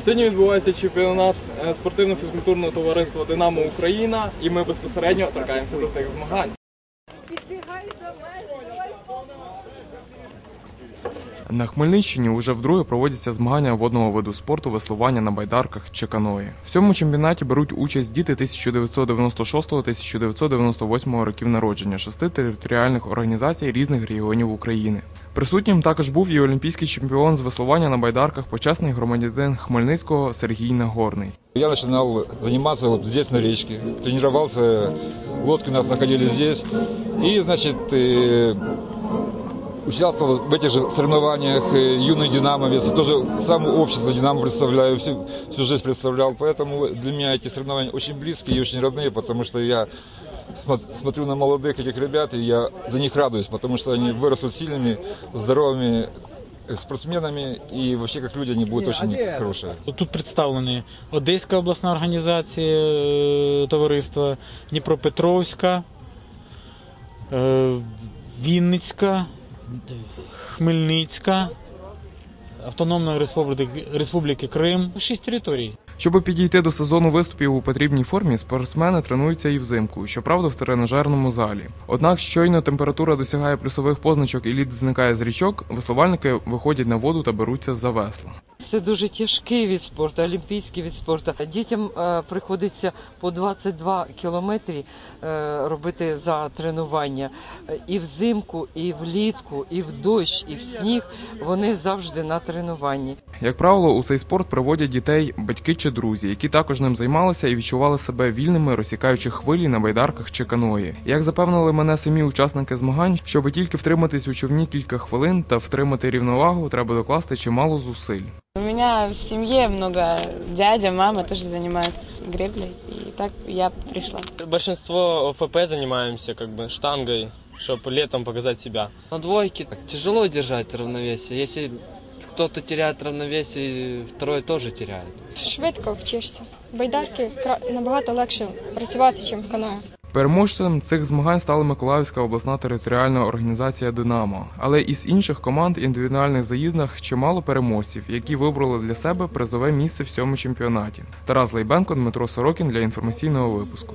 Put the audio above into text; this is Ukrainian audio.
Сьогодні відбувається чемпіонат е, спортивно-фізкультурного товариства Динамо Україна, і ми безпосередньо торкаємося до цих змагань. На Хмельниччині уже вдруге проводяться змагання водного виду спорту веслування на байдарках чи каної. В цьому чемпіонаті беруть участь діти 1996-1998 років народження шести територіальних організацій різних регіонів України. Присутнім також був і олімпійський чемпіон з веслування на байдарках, почесний громадянин Хмельницького Сергій Нагорний. Я начинал заниматься вот здесь на речке, тренировался, лодки у нас находились здесь. И, значит, э, участвовал в этих же соревнованиях э, юный динамовец. Тоже сам общество Динамо представляю, всю, всю жизнь представлял. Поэтому для меня эти соревнования очень близкие и очень родные, потому что я смо- смотрю на молодых этих ребят, и я за них радуюсь, потому что они вырастут сильными, здоровыми э, спортсменами, и вообще как люди они будут очень хорошие. Тут представлені Одеська обласна організація е, товариства, Дніпропетровська, е, Вінницька, е, Хмельницька, Автономної Республіки, Республіки Крим. Шість територій. Щоб підійти до сезону виступів у потрібній формі, спортсмени тренуються і взимку, щоправда, в тренажерному залі. Однак, щойно температура досягає плюсових позначок і лід зникає з річок, веслувальники виходять на воду та беруться за весла. Це дуже тяжкий від спорту, олімпійський від спорту. Дітям е, приходиться по 22 кілометри е, робити за тренування. І взимку, і влітку, і в дощ, і в сніг вони завжди на тренуванні. Як правило, у цей спорт приводять дітей батьки чи друзі, які також ним займалися і відчували себе вільними, розсікаючи хвилі на байдарках чи каної. Як запевнили мене самі учасники змагань, щоб тільки втриматись у човні кілька хвилин та втримати рівновагу, треба докласти чимало зусиль. У меня в семье много дядя, мама тоже занимаются с греблей, и так я пришла. Большинство ОФП занимаемся как бы штангой, чтобы летом показать себя. На двойке так тяжело держать равновесие. Если кто-то теряет равновесие, второй тоже теряет. Швидко вчишся. Байдарки кра- набагато легше працювати, ніж в каное. Переможцем цих змагань стала Миколаївська обласна територіальна організація Динамо. Але із інших команд індивідуальних заїздах чимало переможців, які вибрали для себе призове місце в цьому чемпіонаті. Тарас Лейбенко, Дмитро Сорокін для інформаційного випуску.